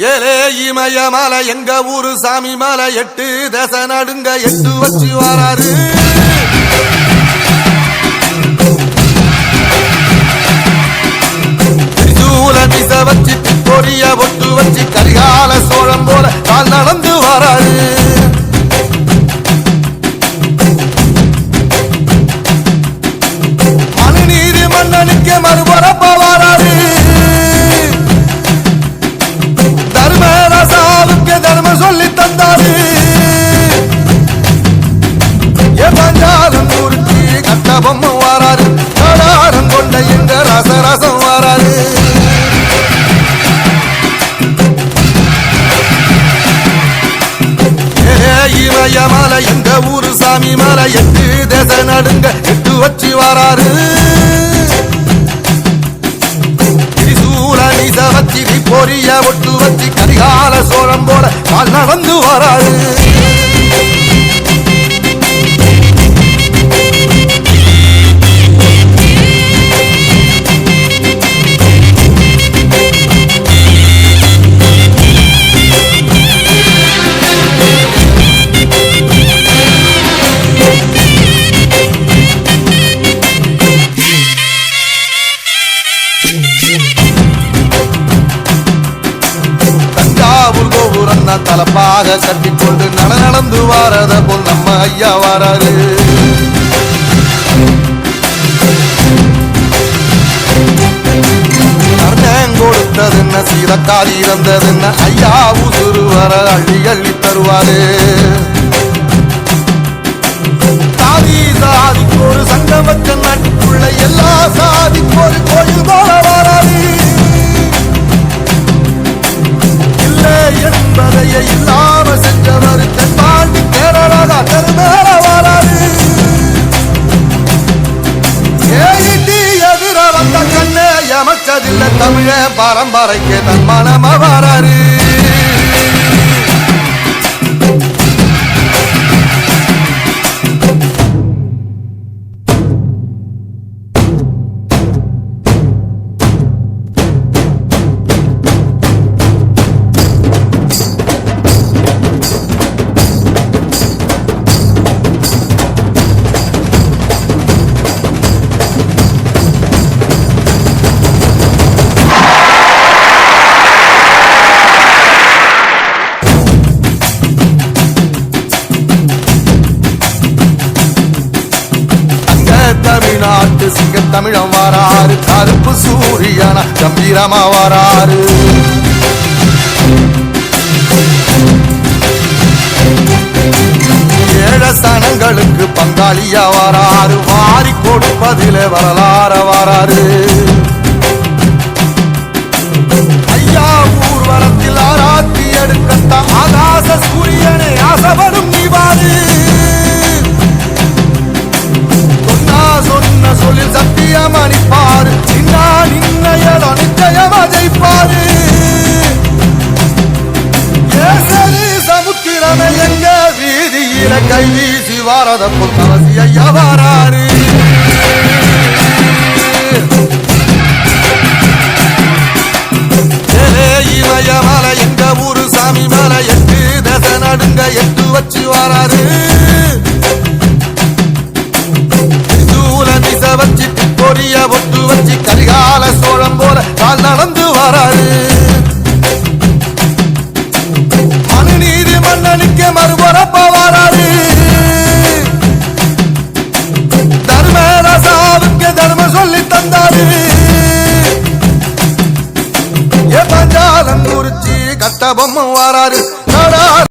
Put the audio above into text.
ஏலே இமய மலை எங்க ஊரு சாமி மலை எட்டு தச நடுங்க எட்டு வச்சு வராரு. வச்சு பொரிய ஒட்டு வச்சு கரிகால சோழம் போல கால் நடந்து வராரு. மனுநீதி மன்னனுக்கு மறுபடியும் ஏ மலை எங்க ஊரு சாமி மலை? எட்டு தேச நடுங்க எட்டு வச்சு வராரு வச்சி பொரிய ஒட்டு வச்சு கரிகால சோழம் போல கால் நடந்து வராரு கோபுரம் தான் தலப்பாக கட்டிக்கொண்டு நட நடந்து வாரத போல் நம்ம ஐயா வாராரு. கொடுத்ததுன்ன? கொடுத்தது என்ன ஐயா உசுறு வர அள்ளி அள்ளி தருவாரு. சாதி சாதிக்கு என்பதையே இல்லாம செஞ்சவர் தென்பாண்டி கேரளா தெருமேல வராது ஏறிட்டு எதிர வந்த கண்ணே எமச்சதில்லை தமிழ பரம்பரைக்கு தன் மனம வராரு தமிழ்நாட்டு சிங்க தமிழம் வாராரு கருப்பு சூரியனா கம்பீரமா வாராரு ஏழ பங்காளியா வாராரு வாரி கொடுப்பதிலே வரலாற வாராரு கை வீசி வாரத புத்தவசி ஐயா வாராரு. இமய மலை எங்க ஊரு சாமி மலை எட்டு தச நடுங்க எட்டு வச்சு வாராரு. ஏ பஞ்சாலம் பொம்மை வராரு